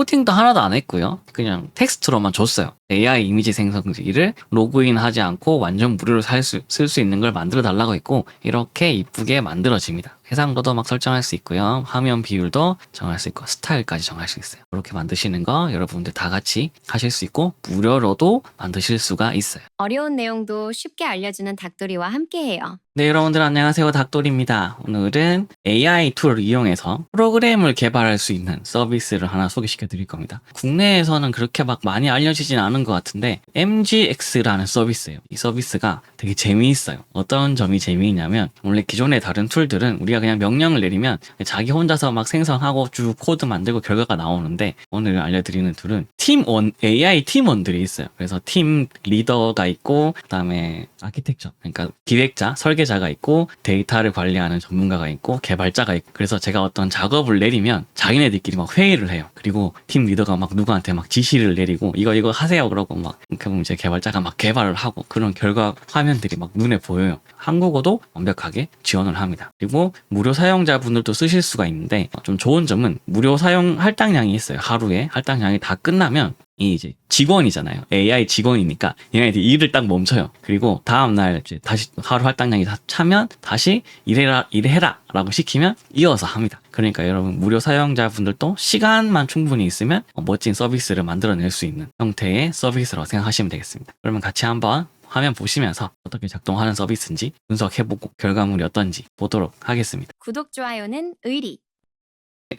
코딩도 하나도 안 했고요. 그냥 텍스트로만 줬어요. AI 이미지 생성기를 로그인하지 않고 완전 무료로 쓸수 있는 걸 만들어 달라고 했고 이렇게 이쁘게 만들어집니다. 해상도도 막 설정할 수 있고요. 화면 비율도 정할 수 있고 스타일까지 정할 수 있어요. 이렇게 만드시는 거 여러분들 다 같이 하실 수 있고 무료로도 만드실 수가 있어요. 어려운 내용도 쉽게 알려주는 닭도리와 함께해요. 네, 여러분들 안녕하세요. 닥돌입니다. 오늘은 AI 툴을 이용해서 프로그램을 개발할 수 있는 서비스를 하나 소개시켜 드릴 겁니다. 국내에서는 그렇게 막 많이 알려지진 않은 것 같은데 MGX라는 서비스예요. 이 서비스가 되게 재미있어요. 어떤 점이 재미있냐면 원래 기존의 다른 툴들은 우리가 그냥 명령을 내리면 자기 혼자서 막 생성하고 쭉 코드 만들고 결과가 나오는데 오늘 알려드리는 툴은 팀원 AI 팀원들이 있어요. 그래서 팀 리더가 있고 그다음에 아키텍처 그러니까 기획자 설계자가 있고 데이터를 관리하는 전문가가 있고 개발자가 있고 그래서 제가 어떤 작업을 내리면 자기네들끼리 막 회의를 해요. 그리고 팀 리더가 막 누구한테 막 지시를 내리고 이거 이거 하세요 그러고 막 보면 이제 개발자가 막 개발을 하고 그런 결과 화면들이 막 눈에 보여요. 한국어도 완벽하게 지원을 합니다. 그리고 무료 사용자분들도 쓰실 수가 있는데 좀 좋은 점은 무료 사용 할당량이 있어요. 하루에 할당량이 다 끝나면 이 이제 직원이잖아요. AI 직원이니까 얘네들이 일을 딱 멈춰요. 그리고 다음 날 이제 다시 하루 할당량이 다 차면 다시 일해라 일해라라고 시키면 이어서 합니다. 그러니까 여러분 무료 사용자분들도 시간만 충분히 있으면 어, 멋진 서비스를 만들어낼 수 있는 형태의 서비스라고 생각하시면 되겠습니다. 그러면 같이 한번 화면 보시면서 어떻게 작동하는 서비스인지 분석해보고 결과물이 어떤지 보도록 하겠습니다. 구독, 좋아요는 의리.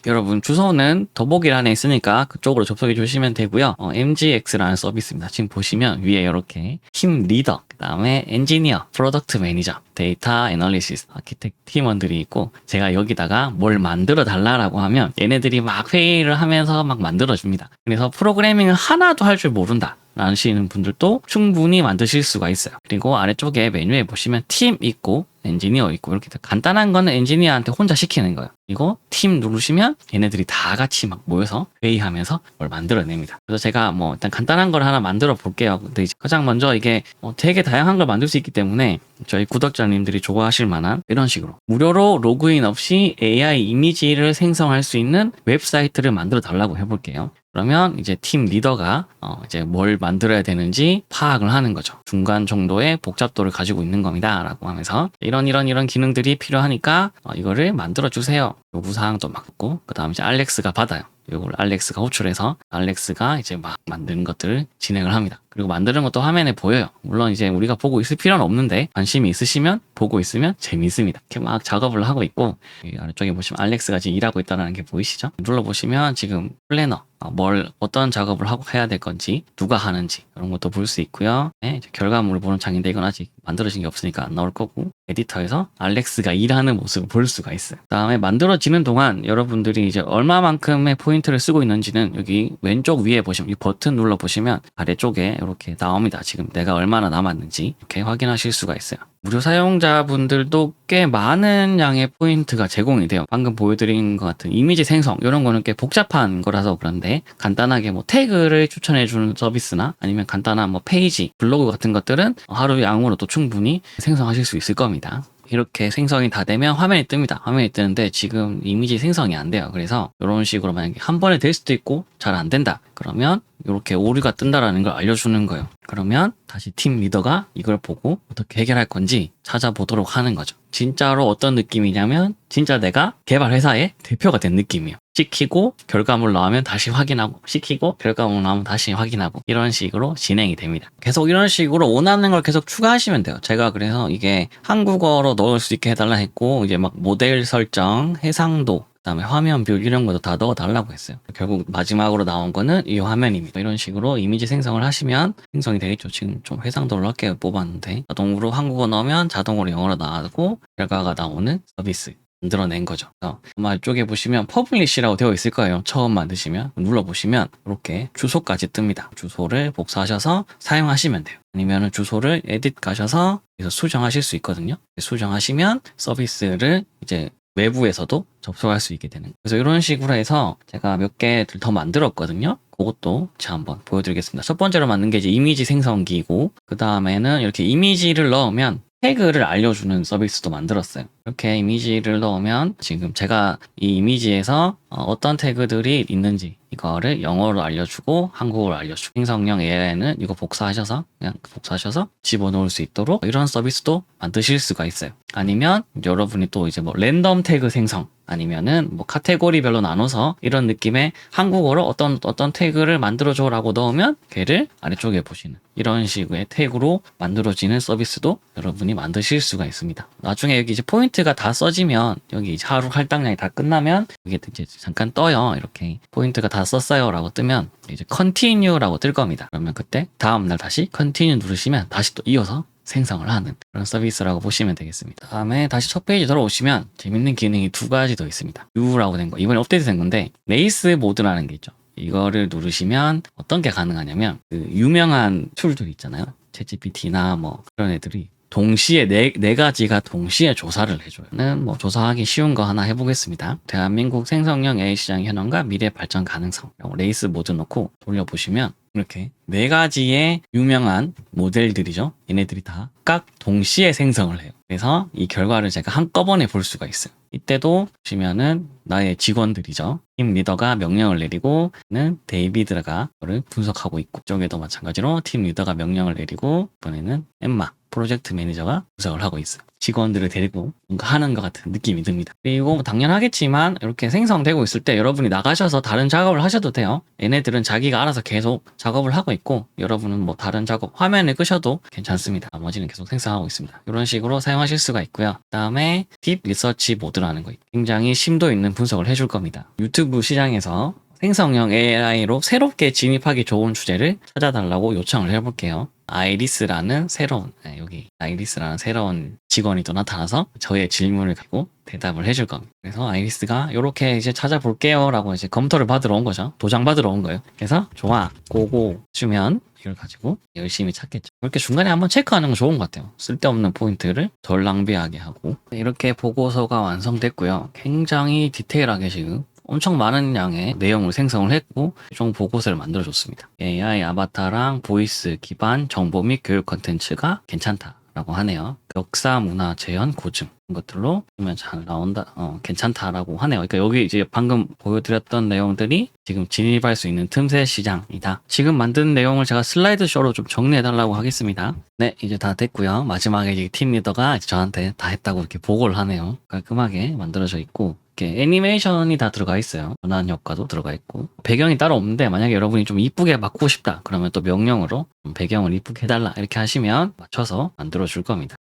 여러분 주소는 더보기란에 있으니까 그쪽으로 접속해 주시면 되고요. 어, MGX라는 서비스입니다. 지금 보시면 위에 이렇게 팀 리더, 그다음에 엔지니어, 프로덕트 매니저, 데이터 애널리시스, 아키텍 팀원들이 있고 제가 여기다가 뭘 만들어 달라라고 하면 얘네들이 막 회의를 하면서 막 만들어 줍니다. 그래서 프로그래밍을 하나도 할 줄 모른다. 라시는 분들도 충분히 만드실 수가 있어요. 그리고 아래쪽에 메뉴에 보시면 팀 있고 엔지니어 있고 이렇게 간단한 거는 엔지니어한테 혼자 시키는 거예요. 그리고 팀 누르시면 얘네들이 다 같이 막 모여서 회의하면서 뭘 만들어냅니다. 그래서 제가 뭐 일단 간단한 걸 하나 만들어 볼게요. 근데 이제 가장 먼저 이게 어 되게 다양한 걸 만들 수 있기 때문에 저희 구독자님들이 좋아하실 만한 이런 식으로 무료로 로그인 없이 AI 이미지를 생성할 수 있는 웹사이트를 만들어 달라고 해볼게요. 그러면 이제 팀 리더가 어 이제 뭘 만들어야 되는지 파악을 하는 거죠. 중간 정도의 복잡도를 가지고 있는 겁니다라고 하면서 이런 이런 이런 기능들이 필요하니까 어 이거를 만들어 주세요. 요구 사항도 맞고 그 다음 이제 알렉스가 받아요. 이걸 알렉스가 호출해서 알렉스가 이제 막 만드는 것들을 진행을 합니다. 그리고 만드는 것도 화면에 보여요. 물론 이제 우리가 보고 있을 필요는 없는데 관심이 있으시면 보고 있으면 재미있습니다. 이렇게 막 작업을 하고 있고 이 아래쪽에 보시면 알렉스가 지금 일하고 있다는 게 보이시죠? 눌러보시면 지금 플래너 어, 뭘 어떤 작업을 하고 해야 될 건지 누가 하는지 이런 것도 볼 수 있고요. 네, 결과물을 보는 창인데 이건 아직 만들어진 게 없으니까 안 나올 거고 에디터에서 알렉스가 일하는 모습을 볼 수가 있어요. 그다음에 만들어지는 동안 여러분들이 이제 얼마만큼의 포인트를 쓰고 있는지는 여기 왼쪽 위에 보시면 이 버튼 눌러 보시면 아래쪽에 이렇게 나옵니다. 지금 내가 얼마나 남았는지 이렇게 확인하실 수가 있어요. 무료 사용자분들도 꽤 많은 양의 포인트가 제공이 돼요. 방금 보여드린 것 같은 이미지 생성 이런 거는 꽤 복잡한 거라서 그런데 간단하게 뭐 태그를 추천해주는 서비스나 아니면 간단한 뭐 페이지, 블로그 같은 것들은 하루 양으로도 충분히 생성하실 수 있을 겁니다. 이렇게 생성이 다 되면 화면이 뜹니다. 화면이 뜨는데 지금 이미지 생성이 안 돼요. 그래서 이런 식으로 만약에 한 번에 될 수도 있고 잘 안 된다. 그러면 이렇게 오류가 뜬다라는 걸 알려주는 거예요. 그러면 다시 팀 리더가 이걸 보고 어떻게 해결할 건지 찾아보도록 하는 거죠. 진짜로 어떤 느낌이냐면 진짜 내가 개발 회사의 대표가 된 느낌이에요. 시키고 결과물 나오면 다시 확인하고 시키고 결과물 나오면 다시 확인하고 이런 식으로 진행이 됩니다. 계속 이런 식으로 원하는 걸 계속 추가하시면 돼요. 제가 그래서 이게 한국어로 넣을 수 있게 해달라 했고 이제 막 모델 설정, 해상도 그다음에 화면 뷰 이런 것도 다 넣어달라고 했어요. 결국 마지막으로 나온 거는 이 화면입니다. 이런 식으로 이미지 생성을 하시면 생성이 되겠죠. 지금 좀 해상도를 넓게 뽑았는데 자동으로 한국어 넣으면 자동으로 영어로 나오고 결과가 나오는 서비스 만들어낸 거죠. 아마 이쪽에 보시면 퍼블리시라고 되어 있을 거예요. 처음 만드시면 눌러보시면 이렇게 주소까지 뜹니다. 주소를 복사하셔서 사용하시면 돼요. 아니면 주소를 에딧 가셔서 수정하실 수 있거든요. 수정하시면 서비스를 이제 외부에서도 접속할 수 있게 되는. 그래서 이런 식으로 해서 제가 몇 개를 더 만들었거든요. 그것도 제가 한번 보여드리겠습니다. 첫 번째로 만든 게 이제 이미지 생성기고, 그 다음에는 이렇게 이미지를 넣으면 태그를 알려주는 서비스도 만들었어요. 이렇게 이미지를 넣으면 지금 제가 이 이미지에서 어, 어떤 태그들이 있는지 이거를 영어로 알려주고 한국어로 알려주고 생성형 AI는 이거 복사하셔서 그냥 복사하셔서 집어넣을 수 있도록 이런 서비스도 만드실 수가 있어요. 아니면 여러분이 또 이제 뭐 랜덤 태그 생성 아니면은 뭐 카테고리별로 나눠서 이런 느낌의 한국어로 어떤 어떤 태그를 만들어줘라고 넣으면 걔를 아래쪽에 보시는 이런 식의 태그로 만들어지는 서비스도 여러분이 만드실 수가 있습니다. 나중에 여기 이제 포인트 가 다 써지면 여기 하루 할당량이 다 끝나면 이게 이제 잠깐 떠요. 이렇게 포인트가 다 썼어요라고 뜨면 이제 continue라고 뜰 겁니다. 그러면 그때 다음 날 다시 continue 누르시면 다시 또 이어서 생성을 하는 그런 서비스라고 보시면 되겠습니다. 다음에 다시 첫 페이지 돌아오시면 재밌는 기능이 두 가지 더 있습니다. U라고 된 거. 이번에 업데이트 된 건데 레이스 모드라는 게 있죠. 이거를 누르시면 어떤 게 가능하냐면 그 유명한 툴들 있잖아요. 챗GPT나 뭐 그런 애들이 동시에 네, 네 가지가 동시에 조사를 해줘요. 는뭐 조사하기 쉬운 거 하나 해보겠습니다. 대한민국 생성형 AI 시장 현황과 미래 발전 가능성. 레이스 모드 넣고 돌려보시면 이렇게 네 가지의 유명한 모델들이죠. 얘네들이 다 각 동시에 생성을 해요. 그래서 이 결과를 제가 한꺼번에 볼 수가 있어요. 이때도 보시면은 나의 직원들이죠. 팀 리더가 명령을 내리고 는 데이비드가 그걸 분석하고 있고 이쪽에도 마찬가지로 팀 리더가 명령을 내리고 이번에는 엠마 프로젝트 매니저가 분석을 하고 있어요. 직원들을 데리고 뭔가 하는 것 같은 느낌이 듭니다. 그리고 뭐 당연하겠지만 이렇게 생성되고 있을 때 여러분이 나가셔서 다른 작업을 하셔도 돼요. 얘네들은 자기가 알아서 계속 작업을 하고 있고 여러분은 뭐 다른 작업 화면을 끄셔도 괜찮습니다. 나머지는 계속 생성하고 있습니다. 이런 식으로 사용 하실 수가 있고요. 그다음에 딥 리서치 모드라는 거 굉장히 심도 있는 분석을 해줄 겁니다. 유튜브 시장에서 생성형 AI로 새롭게 진입하기 좋은 주제를 찾아달라고 요청을 해볼게요. 아이리스라는 새로운 네, 여기 아이리스라는 새로운 직원이 또 나타나서 저의 질문을 갖고 대답을 해줄 겁니다. 그래서 아이리스가 이렇게 이제 찾아볼게요라고 이제 검토를 받으러 온 거죠. 도장 받으러 온 거예요. 그래서 좋아 고고 주면 이걸 가지고 열심히 찾겠죠. 이렇게 중간에 한번 체크하는 건 좋은 것 같아요. 쓸데없는 포인트를 덜 낭비하게 하고 이렇게 보고서가 완성됐고요. 굉장히 디테일하게 지금 엄청 많은 양의 내용을 생성을 했고 총 보고서를 만들어줬습니다. AI 아바타랑 보이스 기반 정보 및 교육 컨텐츠가 괜찮다 라고 하네요. 역사, 문화, 재현, 고증 이런 것들로 보면 잘 나온다, 어, 괜찮다라고 하네요. 그러니까 여기 이제 방금 보여드렸던 내용들이 지금 진입할 수 있는 틈새 시장이다. 지금 만든 내용을 제가 슬라이드 쇼로 좀 정리해달라고 하겠습니다. 네, 이제 다 됐고요. 마지막에 팀 리더가 저한테 다 했다고 이렇게 보고를 하네요. 깔끔하게 만들어져 있고 이렇게 애니메이션이 다 들어가 있어요. 전환 효과도 들어가 있고 배경이 따로 없는데 만약에 여러분이 좀 이쁘게 바꾸고 싶다 그러면 또 명령으로 좀 배경을 이쁘게 해달라 이렇게 하시면 맞춰서 만들어 줄 겁니다.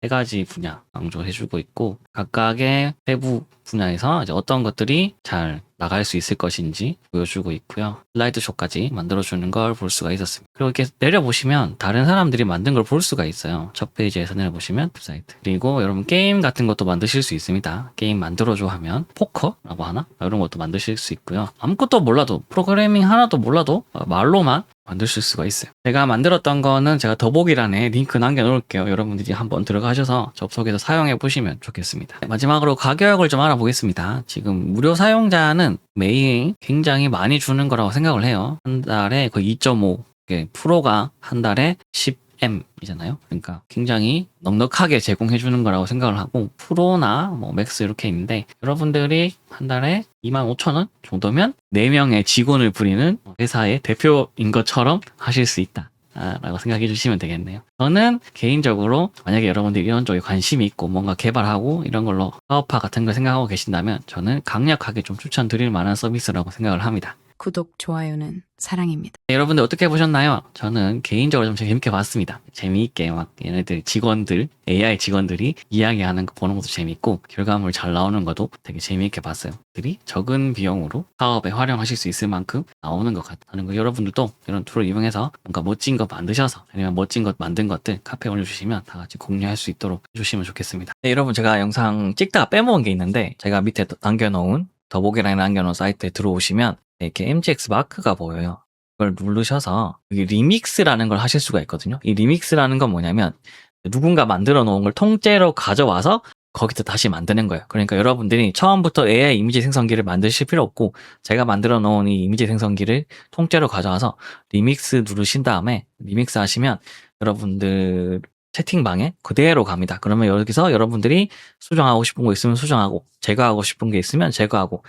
세 가지 분야 강조해주고 있고 각각의 세부 분야에서 이제 어떤 것들이 잘 나갈 수 있을 것인지 보여주고 있고요. 슬라이드 쇼까지 만들어주는 걸 볼 수가 있었습니다. 그리고 이렇게 내려보시면 다른 사람들이 만든 걸 볼 수가 있어요. 첫 페이지에서 내려보시면 웹사이트. 그리고 여러분 게임 같은 것도 만드실 수 있습니다. 게임 만들어줘 하면 포커라고 하나? 이런 것도 만드실 수 있고요. 아무것도 몰라도 프로그래밍 하나도 몰라도 말로만 만드실 수가 있어요. 제가 만들었던 거는 제가 더보기란에 링크 남겨놓을게요. 여러분들이 한번 들어가셔서 접속해서 사용해 보시면 좋겠습니다. 마지막으로 가격을 좀 알아보겠습니다. 지금 무료 사용자는 매일 굉장히 많이 주는 거라고 생각을 해요. 한 달에 거의 2.5 프로가 한 달에 10M 이잖아요. 그러니까 굉장히 넉넉하게 제공해 주는 거라고 생각을 하고 프로나 뭐 맥스 이렇게 있는데 여러분들이 한 달에 25,000원 정도면 4명의 직원을 부리는 회사의 대표인 것처럼 하실 수 있다. 아, 라고 생각해 주시면 되겠네요. 저는 개인적으로 만약에 여러분들이 이런 쪽에 관심이 있고 뭔가 개발하고 이런 걸로 사업화 같은 걸 생각하고 계신다면 저는 강력하게 좀 추천드릴 만한 서비스라고 생각을 합니다. 구독, 좋아요는 사랑입니다. 네, 여러분들 어떻게 보셨나요? 저는 개인적으로 좀 재밌게 봤습니다. 재미있게 막 얘네들 직원들, AI 직원들이 이야기하는 거 보는 것도 재밌고 결과물 잘 나오는 것도 되게 재미있게 봤어요. 들이 적은 비용으로 사업에 활용하실 수 있을 만큼 나오는 것 같다는 거 여러분들도 이런 툴을 이용해서 뭔가 멋진 거 만드셔서 아니면 멋진 것 만든 것들 카페에 올려주시면 다 같이 공유할 수 있도록 해주시면 좋겠습니다. 네, 여러분 제가 영상 찍다가 빼먹은 게 있는데 제가 밑에 또 남겨놓은 더보기란에 남겨놓은 사이트에 들어오시면 이렇게 MGX 마크가 보여요. 그걸 누르셔서 여기 리믹스라는 걸 하실 수가 있거든요. 이 리믹스라는 건 뭐냐면 누군가 만들어 놓은 걸 통째로 가져와서 거기서 다시 만드는 거예요. 그러니까 여러분들이 처음부터 AI 이미지 생성기를 만드실 필요 없고 제가 만들어 놓은 이 이미지 생성기를 통째로 가져와서 리믹스 누르신 다음에 리믹스 하시면 여러분들 채팅방에 그대로 갑니다. 그러면 여기서 여러분들이 수정하고 싶은 거 있으면 수정하고 제거하고 싶은 게 있으면 제거하고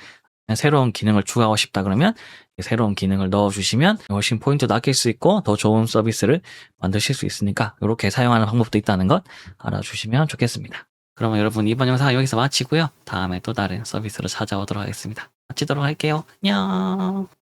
새로운 기능을 추가하고 싶다 그러면 새로운 기능을 넣어주시면 훨씬 포인트도 아낄 수 있고 더 좋은 서비스를 만드실 수 있으니까 이렇게 사용하는 방법도 있다는 것 알아주시면 좋겠습니다. 그러면 여러분 이번 영상 여기서 마치고요. 다음에 또 다른 서비스로 찾아오도록 하겠습니다. 마치도록 할게요. 안녕.